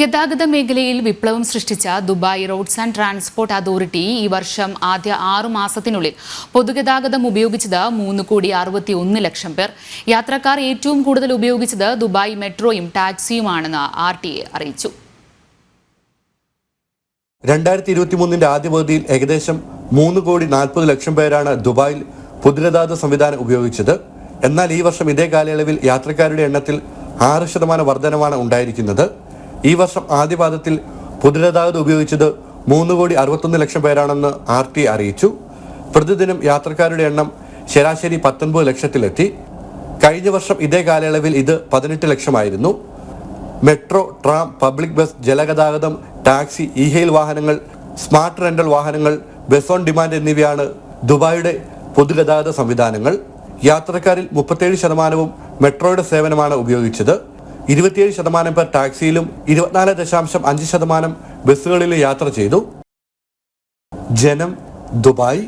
ഗതാഗത മേഖലയിൽ വിപ്ലവം സൃഷ്ടിച്ച Dubai roads and transport authority ഈ വർഷം ആദ്യ ആറു മാസത്തിനുള്ളിൽ പൊതുഗതാഗതം ഉപയോഗിച്ചത് മൂന്ന് കോടി അറുപത്തി ഒന്ന് ലക്ഷം പേർ. യാത്രക്കാർ ഏറ്റവും കൂടുതൽ ഉപയോഗിച്ചത് ദുബായ് മെട്രോയും ടാക്സിയുമാണെന്ന് ആർ ടി എ അറിയിച്ചു. രണ്ടായിരത്തി ഇരുപത്തി മൂന്നിന്റെ ആദ്യ പകുതിയിൽ ഏകദേശം മൂന്ന് കോടി നാൽപ്പത് ലക്ഷം പേരാണ് ദുബായിൽ പൊതുഗതാഗത സംവിധാനം ഉപയോഗിച്ചത്. എന്നാൽ ഈ വർഷം ഇതേ കാലയളവിൽ യാത്രക്കാരുടെ എണ്ണത്തിൽ ആറ് ശതമാനം വർധനമാണ് ഉണ്ടായിരിക്കുന്നത്. ഈ വർഷം ആദ്യപാദത്തിൽ പൊതുഗതാഗതം ഉപയോഗിച്ചത് മൂന്ന് കോടി അറുപത്തൊന്ന് ലക്ഷം പേരാണെന്ന് ആർ ടി അറിയിച്ചു. പ്രതിദിനം യാത്രക്കാരുടെ എണ്ണം ശരാശരി പത്തൊൻപത് ലക്ഷത്തിലെത്തി. കഴിഞ്ഞ വർഷം ഇതേ കാലയളവിൽ ഇത് പതിനെട്ട് ലക്ഷമായിരുന്നു. മെട്രോ ട്രാം പബ്ലിക് ബസ് ജലഗതാഗതം ടാക്സി ഇ ഹെയിൽ വാഹനങ്ങൾ സ്മാർട്ട് റെന്റൽ വാഹനങ്ങൾ ബസ് ഓൺ ഡിമാൻഡ് എന്നിവയാണ് ദുബായിയുടെ പൊതുഗതാഗത സംവിധാനങ്ങൾ. യാത്രക്കാരിൽ മുപ്പത്തേഴ് ശതമാനവും മെട്രോയുടെ സേവനമാണ് ഉപയോഗിച്ചത്. ഇരുപത്തിയേഴ് ശതമാനം പേർ ടാക്സിയിലും ഇരുപത്തിനാല് ദശാംശം അഞ്ച് ശതമാനം ബസ്സുകളിലും യാത്ര ചെയ്തു. ജനം ദുബായ്.